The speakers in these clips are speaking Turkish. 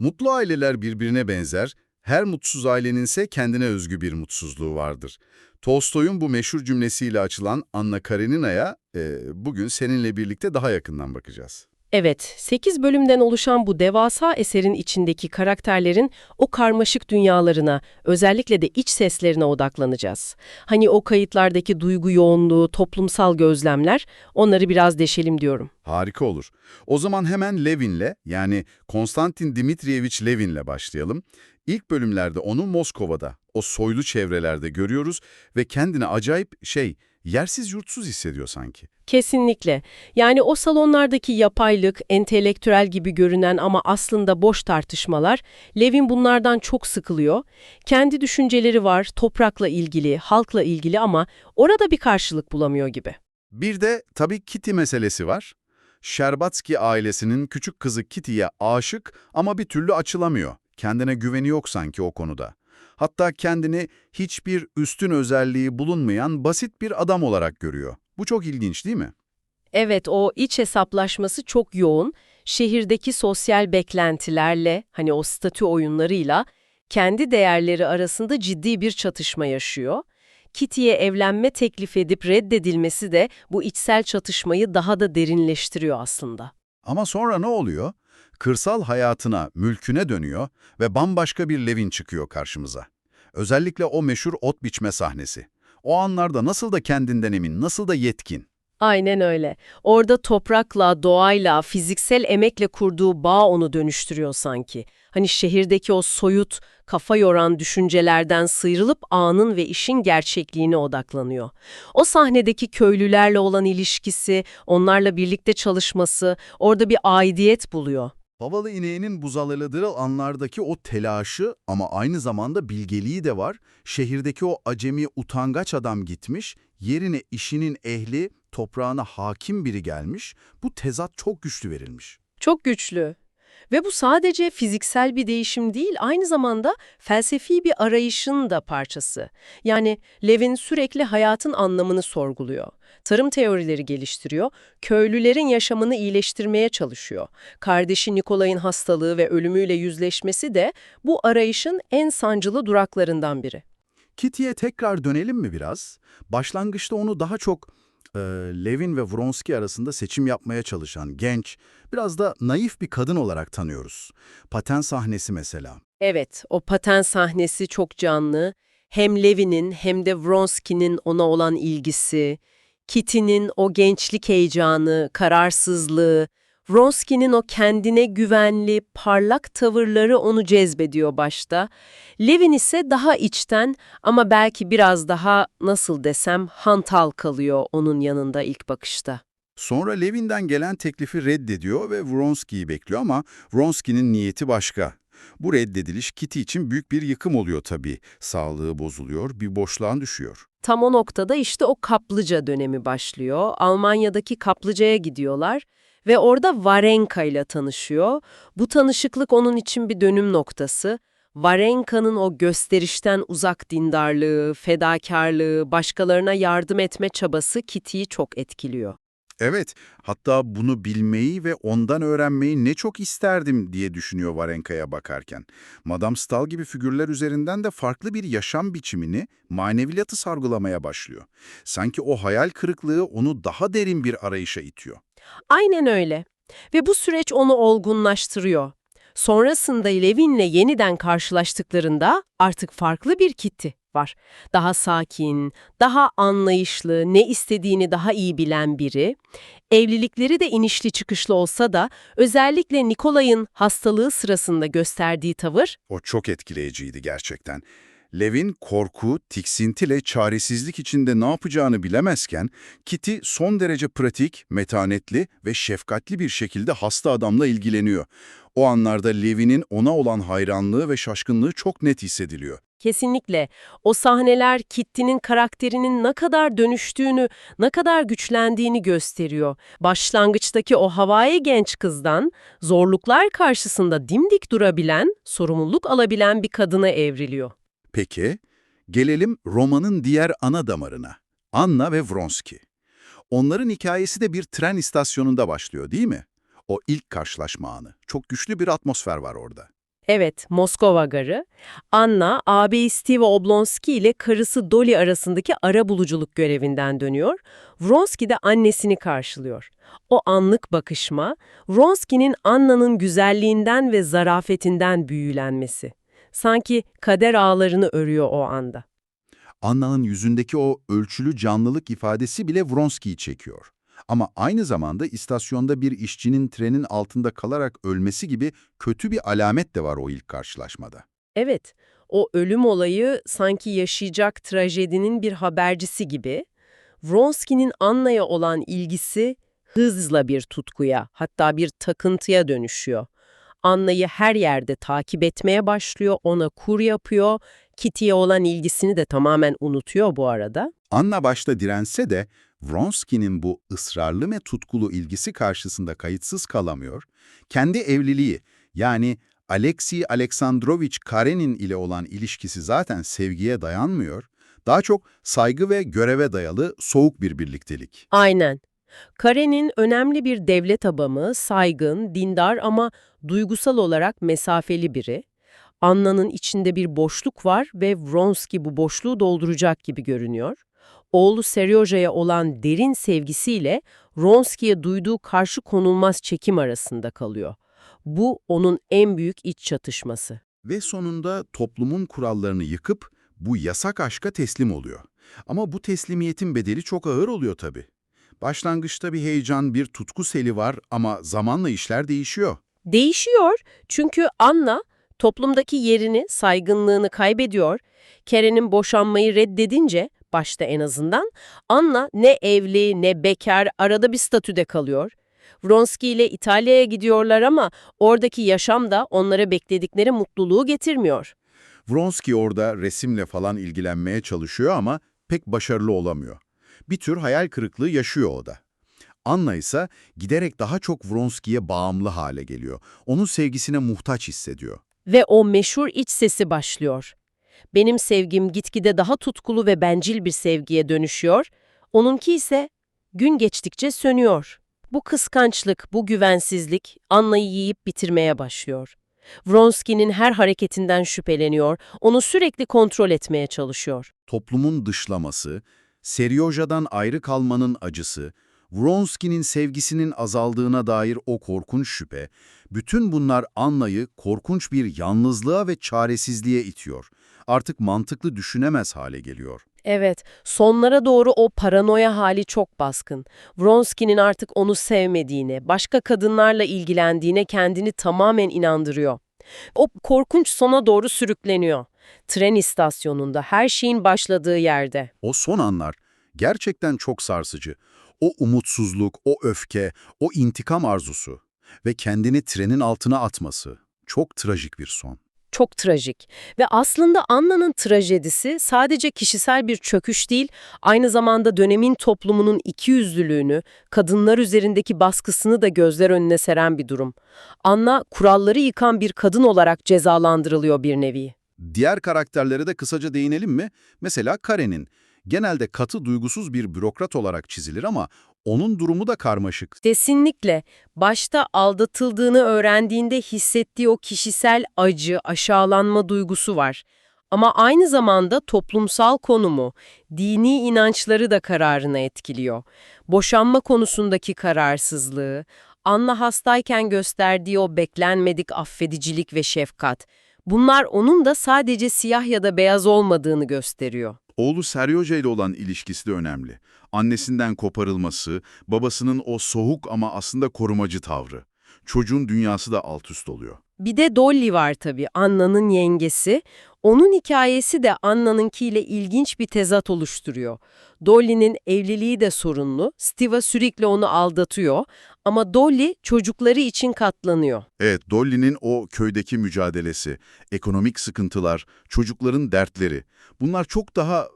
Mutlu aileler birbirine benzer, her mutsuz ailenin ise kendine özgü bir mutsuzluğu vardır. Tolstoy'un bu meşhur cümlesiyle açılan Anna Karenina'ya e, bugün seninle birlikte daha yakından bakacağız. Evet, 8 bölümden oluşan bu devasa eserin içindeki karakterlerin o karmaşık dünyalarına, özellikle de iç seslerine odaklanacağız. Hani o kayıtlardaki duygu yoğunluğu, toplumsal gözlemler, onları biraz deşelim diyorum. Harika olur. O zaman hemen Levin'le yani Konstantin Dmitrievich Levin'le başlayalım. İlk bölümlerde onu Moskova'da, o soylu çevrelerde görüyoruz ve kendini acayip şey, yersiz yurtsuz hissediyor sanki. Kesinlikle. Yani o salonlardaki yapaylık, entelektüel gibi görünen ama aslında boş tartışmalar, Levin bunlardan çok sıkılıyor. Kendi düşünceleri var, toprakla ilgili, halkla ilgili ama orada bir karşılık bulamıyor gibi. Bir de tabii Kitty meselesi var. Şerbatsky ailesinin küçük kızı Kitty'ye aşık ama bir türlü açılamıyor. Kendine güveni yok sanki o konuda. Hatta kendini hiçbir üstün özelliği bulunmayan basit bir adam olarak görüyor. Bu çok ilginç değil mi? Evet, o iç hesaplaşması çok yoğun. Şehirdeki sosyal beklentilerle, hani o statü oyunlarıyla kendi değerleri arasında ciddi bir çatışma yaşıyor. Kitty'ye evlenme teklif edip reddedilmesi de bu içsel çatışmayı daha da derinleştiriyor aslında. Ama sonra ne oluyor? Kırsal hayatına, mülküne dönüyor ve bambaşka bir Levin çıkıyor karşımıza. Özellikle o meşhur ot biçme sahnesi. O anlarda nasıl da kendinden emin, nasıl da yetkin. Aynen öyle. Orada toprakla, doğayla, fiziksel emekle kurduğu bağ onu dönüştürüyor sanki. Hani şehirdeki o soyut, kafa yoran düşüncelerden sıyrılıp anın ve işin gerçekliğine odaklanıyor. O sahnedeki köylülerle olan ilişkisi, onlarla birlikte çalışması, orada bir aidiyet buluyor. Havalı ineğinin buzalıladığı anlardaki o telaşı ama aynı zamanda bilgeliği de var. Şehirdeki o acemi utangaç adam gitmiş, yerine işinin ehli, toprağına hakim biri gelmiş. Bu tezat çok güçlü verilmiş. Çok güçlü. Ve bu sadece fiziksel bir değişim değil, aynı zamanda felsefi bir arayışın da parçası. Yani Levin sürekli hayatın anlamını sorguluyor. Tarım teorileri geliştiriyor, köylülerin yaşamını iyileştirmeye çalışıyor. Kardeşi Nikolay'ın hastalığı ve ölümüyle yüzleşmesi de bu arayışın en sancılı duraklarından biri. Kitty'ye tekrar dönelim mi biraz? Başlangıçta onu daha çok Levin ve Vronsky arasında seçim yapmaya çalışan genç, biraz da naif bir kadın olarak tanıyoruz. Paten sahnesi mesela. Evet, o paten sahnesi çok canlı. Hem Levin'in hem de Vronsky'nin ona olan ilgisi, Kitty'nin o gençlik heyecanı, kararsızlığı, Vronsky'nin o kendine güvenli, parlak tavırları onu cezbediyor başta. Levin ise daha içten ama belki biraz daha nasıl desem hantal kalıyor onun yanında ilk bakışta. Sonra Levin'den gelen teklifi reddediyor ve Vronsky'yi bekliyor ama Vronsky'nin niyeti başka. Bu reddediliş Kitty için büyük bir yıkım oluyor tabii. Sağlığı bozuluyor, bir boşluğa düşüyor. Tam o noktada işte o kaplıca dönemi başlıyor. Almanya'daki kaplıcaya gidiyorlar ve orada Varenka ile tanışıyor. Bu tanışıklık onun için bir dönüm noktası. Varenka'nın o gösterişten uzak dindarlığı, fedakarlığı, başkalarına yardım etme çabası Kitty'yi çok etkiliyor. Evet, hatta bunu bilmeyi ve ondan öğrenmeyi ne çok isterdim diye düşünüyor Varenka'ya bakarken. Madame Stahl gibi figürler üzerinden de farklı bir yaşam biçimini, maneviyatı sorgulamaya başlıyor. Sanki o hayal kırıklığı onu daha derin bir arayışa itiyor. Aynen öyle. Ve bu süreç onu olgunlaştırıyor. Sonrasında Levin'le yeniden karşılaştıklarında artık farklı bir Kitty var. Daha sakin, daha anlayışlı, ne istediğini daha iyi bilen biri. Evlilikleri de inişli çıkışlı olsa da özellikle Nikolay'ın hastalığı sırasında gösterdiği tavır O çok etkileyiciydi gerçekten. Levin korku, tiksintiyle çaresizlik içinde ne yapacağını bilemezken, Kitty son derece pratik, metanetli ve şefkatli bir şekilde hasta adamla ilgileniyor. O anlarda Levin'in ona olan hayranlığı ve şaşkınlığı çok net hissediliyor. Kesinlikle. O sahneler Kitty'nin karakterinin ne kadar dönüştüğünü, ne kadar güçlendiğini gösteriyor. Başlangıçtaki o havai genç kızdan zorluklar karşısında dimdik durabilen, sorumluluk alabilen bir kadına evriliyor. Peki, gelelim romanın diğer ana damarına. Anna ve Vronsky. Onların hikayesi de bir tren istasyonunda başlıyor değil mi? O ilk karşılaşma anı. Çok güçlü bir atmosfer var orada. Evet, Moskova garı. Anna, ağabeyi Steve Oblonsky ile karısı Dolly arasındaki ara buluculuk görevinden dönüyor. Vronsky de annesini karşılıyor. O anlık bakışma, Vronsky'nin Anna'nın güzelliğinden ve zarafetinden büyülenmesi. Sanki kader ağlarını örüyor o anda. Anna'nın yüzündeki o ölçülü canlılık ifadesi bile Vronsky'yi çekiyor. Ama aynı zamanda istasyonda bir işçinin trenin altında kalarak ölmesi gibi kötü bir alamet de var o ilk karşılaşmada. Evet, o ölüm olayı sanki yaşayacak trajedinin bir habercisi gibi. Vronsky'nin Anna'ya olan ilgisi hızla bir tutkuya, hatta bir takıntıya dönüşüyor. Anna'yı her yerde takip etmeye başlıyor, ona kur yapıyor, Kitty'ye olan ilgisini de tamamen unutuyor bu arada. Anna başta dirense de Vronsky'nin bu ısrarlı ve tutkulu ilgisi karşısında kayıtsız kalamıyor. Kendi evliliği yani Alexey Alexandrovich Karenin ile olan ilişkisi zaten sevgiye dayanmıyor. Daha çok saygı ve göreve dayalı soğuk bir birliktelik. Aynen. Karen'in önemli bir devlet adamı, saygın, dindar ama duygusal olarak mesafeli biri. Anna'nın içinde bir boşluk var ve Vronsky bu boşluğu dolduracak gibi görünüyor. Oğlu Seryoja'ya olan derin sevgisiyle Vronsky'ye duyduğu karşı konulmaz çekim arasında kalıyor. Bu onun en büyük iç çatışması. Ve sonunda toplumun kurallarını yıkıp bu yasak aşka teslim oluyor. Ama bu teslimiyetin bedeli çok ağır oluyor tabii. Başlangıçta bir heyecan, bir tutku seli var ama zamanla işler değişiyor. Değişiyor çünkü Anna toplumdaki yerini, saygınlığını kaybediyor. Keren'in boşanmayı reddedince, başta en azından, Anna ne evli ne bekar arada bir statüde kalıyor. Vronsky ile İtalya'ya gidiyorlar ama oradaki yaşam da onlara bekledikleri mutluluğu getirmiyor. Vronsky orada resimle falan ilgilenmeye çalışıyor ama pek başarılı olamıyor. Bir tür hayal kırıklığı yaşıyor o da. Anna ise giderek daha çok Vronsky'ye bağımlı hale geliyor. Onun sevgisine muhtaç hissediyor. Ve o meşhur iç sesi başlıyor. Benim sevgim gitgide daha tutkulu ve bencil bir sevgiye dönüşüyor, onunki ise gün geçtikçe sönüyor. Bu kıskançlık, bu güvensizlik Anna'yı yiyip bitirmeye başlıyor. Vronsky'nin her hareketinden şüpheleniyor, onu sürekli kontrol etmeye çalışıyor. Toplumun dışlaması, Seryoja'dan ayrı kalmanın acısı, Vronsky'nin sevgisinin azaldığına dair o korkunç şüphe, bütün bunlar Anna'yı korkunç bir yalnızlığa ve çaresizliğe itiyor. Artık mantıklı düşünemez hale geliyor. Evet, sonlara doğru o paranoya hali çok baskın. Vronsky'nin artık onu sevmediğine, başka kadınlarla ilgilendiğine kendini tamamen inandırıyor. O korkunç sona doğru sürükleniyor. Tren istasyonunda, her şeyin başladığı yerde. O son anlar gerçekten çok sarsıcı. O umutsuzluk, o öfke, o intikam arzusu ve kendini trenin altına atması çok trajik bir son. Çok trajik. Ve aslında Anna'nın trajedisi sadece kişisel bir çöküş değil, aynı zamanda dönemin toplumunun ikiyüzlülüğünü, kadınlar üzerindeki baskısını da gözler önüne seren bir durum. Anna, kuralları yıkan bir kadın olarak cezalandırılıyor bir nevi. Diğer karakterlere de kısaca değinelim mi? Mesela Karen'in. Genelde katı duygusuz bir bürokrat olarak çizilir ama onun durumu da karmaşık. Kesinlikle. Başta aldatıldığını öğrendiğinde hissettiği o kişisel acı, aşağılanma duygusu var. Ama aynı zamanda toplumsal konumu, dini inançları da kararını etkiliyor. Boşanma konusundaki kararsızlığı, Anna hastayken gösterdiği o beklenmedik affedicilik ve şefkat. Bunlar onun da sadece siyah ya da beyaz olmadığını gösteriyor. Oğlu Seryoja ile olan ilişkisi de önemli. Annesinden koparılması, babasının o soğuk ama aslında korumacı tavrı. Çocuğun dünyası da alt üst oluyor. Bir de Dolly var tabii, Anna'nın yengesi. Onun hikayesi de Anna'nınkiyle ilginç bir tezat oluşturuyor. Dolly'nin evliliği de sorunlu, Steve sürekli onu aldatıyor ama Dolly çocukları için katlanıyor. Evet, Dolly'nin o köydeki mücadelesi, ekonomik sıkıntılar, çocukların dertleri. Bunlar çok daha,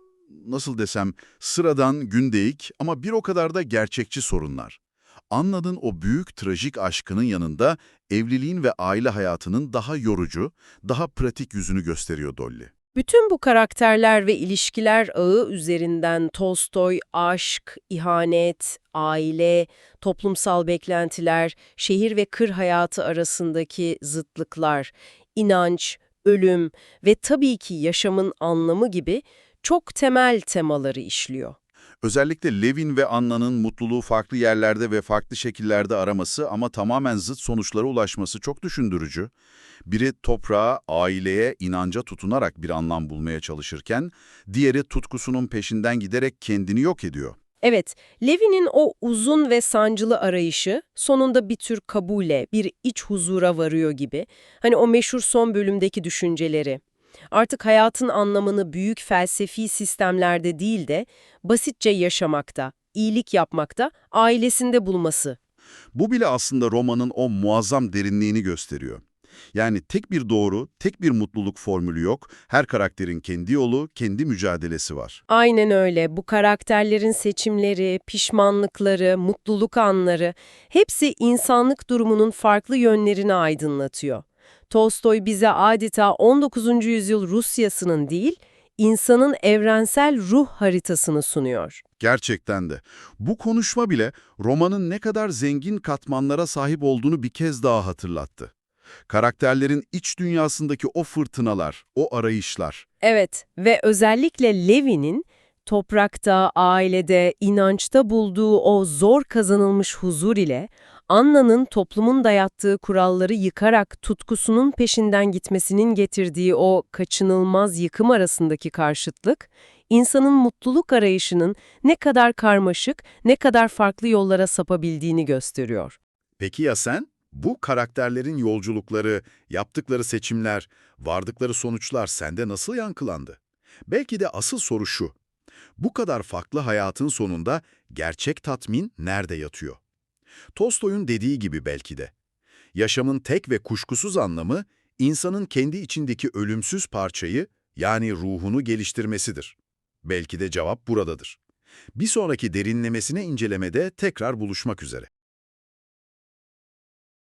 nasıl desem, sıradan, gündelik ama bir o kadar da gerçekçi sorunlar. Anna'nın o büyük trajik aşkının yanında evliliğin ve aile hayatının daha yorucu, daha pratik yüzünü gösteriyor Dolly. Bütün bu karakterler ve ilişkiler ağı üzerinden Tolstoy, aşk, ihanet, aile, toplumsal beklentiler, şehir ve kır hayatı arasındaki zıtlıklar, inanç, ölüm ve tabii ki yaşamın anlamı gibi çok temel temaları işliyor. Özellikle Levin ve Anna'nın mutluluğu farklı yerlerde ve farklı şekillerde araması ama tamamen zıt sonuçlara ulaşması çok düşündürücü. Biri toprağa, aileye, inanca tutunarak bir anlam bulmaya çalışırken, diğeri tutkusunun peşinden giderek kendini yok ediyor. Evet, Levi'nin o uzun ve sancılı arayışı sonunda bir tür kabule, bir iç huzura varıyor gibi. Hani o meşhur son bölümdeki düşünceleri. Artık hayatın anlamını büyük felsefi sistemlerde değil de basitçe yaşamakta, iyilik yapmakta, ailesinde bulması. Bu bile aslında romanın o muazzam derinliğini gösteriyor. Yani tek bir doğru, tek bir mutluluk formülü yok, her karakterin kendi yolu, kendi mücadelesi var. Aynen öyle. Bu karakterlerin seçimleri, pişmanlıkları, mutluluk anları hepsi insanlık durumunun farklı yönlerini aydınlatıyor. Tolstoy bize adeta 19. yüzyıl Rusyasının değil, insanın evrensel ruh haritasını sunuyor. Gerçekten de. Bu konuşma bile romanın ne kadar zengin katmanlara sahip olduğunu bir kez daha hatırlattı. Karakterlerin iç dünyasındaki o fırtınalar, o arayışlar. Evet ve özellikle Levi'nin toprakta, ailede, inançta bulduğu o zor kazanılmış huzur ile Anna'nın toplumun dayattığı kuralları yıkarak tutkusunun peşinden gitmesinin getirdiği o kaçınılmaz yıkım arasındaki karşıtlık, insanın mutluluk arayışının ne kadar karmaşık, ne kadar farklı yollara sapabildiğini gösteriyor. Peki ya sen? Bu karakterlerin yolculukları, yaptıkları seçimler, vardıkları sonuçlar sende nasıl yankılandı? Belki de asıl soru şu. Bu kadar farklı hayatın sonunda gerçek tatmin nerede yatıyor? Tolstoy'un dediği gibi belki de. Yaşamın tek ve kuşkusuz anlamı, insanın kendi içindeki ölümsüz parçayı, yani ruhunu geliştirmesidir. Belki de cevap buradadır. Bir sonraki derinlemesine incelemede tekrar buluşmak üzere.